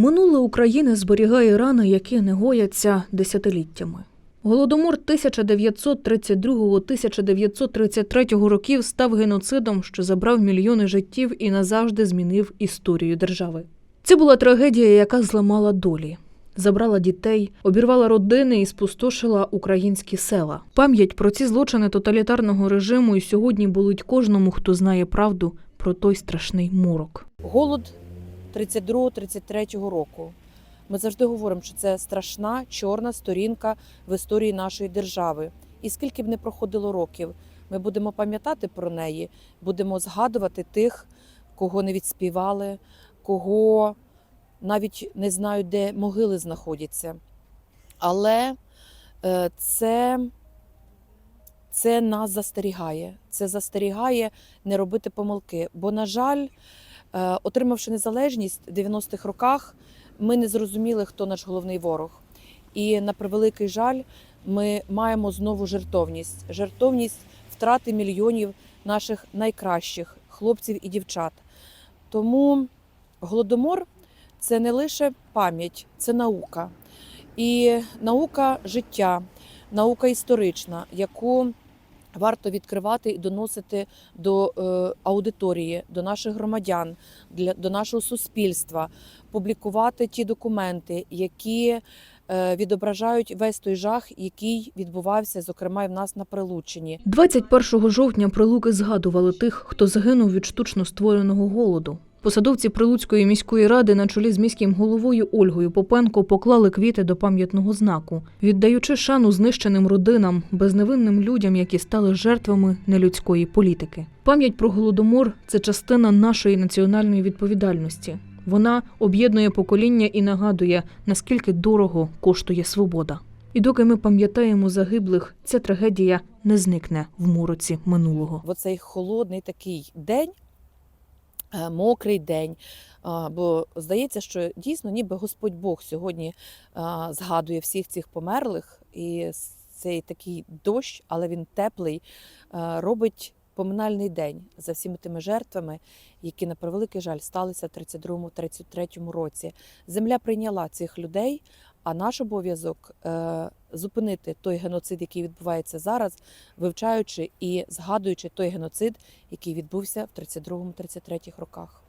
Минуле України зберігає рани, які не гояться десятиліттями. Голодомор 1932-1933 років став геноцидом, що забрав мільйони життів і назавжди змінив історію держави. Це була трагедія, яка зламала долі, забрала дітей, обірвала родини і спустошила українські села. Пам'ять про ці злочини тоталітарного режиму і сьогодні болить кожному, хто знає правду про той страшний морок. Голод 32-33 року. Ми завжди говоримо, що це страшна чорна сторінка в історії нашої держави. І скільки б не проходило років, ми будемо пам'ятати про неї, будемо згадувати тих, кого не відспівали, кого навіть не знають, де могили знаходяться. Але е, це, це нас застерігає. Це застерігає не робити помилки. Бо, на жаль, Отримавши незалежність в 90-х роках, ми не зрозуміли, хто наш головний ворог. І на превеликий жаль, ми маємо знову жертовність. Жертовність втрати мільйонів наших найкращих хлопців і дівчат. Тому голодомор це не лише пам'ять, це наука. І наука життя, наука історична, яку варто відкривати і доносити до е, аудиторії, до наших громадян, для до нашого суспільства, публікувати ті документи, які е, відображають весь той жах, який відбувався, зокрема, і в нас на Прилуччині. 21 жовтня прилуки згадували тих, хто загинув від штучно створеного голоду. Посадовці Прилуцької міської ради на чолі з міським головою Ольгою Попенко поклали квіти до пам'ятного знаку, віддаючи шану знищеним родинам, безневинним людям, які стали жертвами нелюдської політики. Пам'ять про голодомор це частина нашої національної відповідальності. Вона об'єднує покоління і нагадує, наскільки дорого коштує свобода. І доки ми пам'ятаємо загиблих, ця трагедія не зникне в мороці минулого. Оцей холодний такий день, мокрий день. Бо здається, що дійсно, ніби Господь Бог сьогодні згадує всіх цих померлих, і цей такий дощ, але він теплий, робить поминальний день за всіми тими жертвами, які на превеликий жаль сталися в 32-33 році. Земля прийняла цих людей. А наш обов'язок е, зупинити той геноцид, який відбувається зараз, вивчаючи і згадуючи той геноцид, який відбувся в 32-33 роках.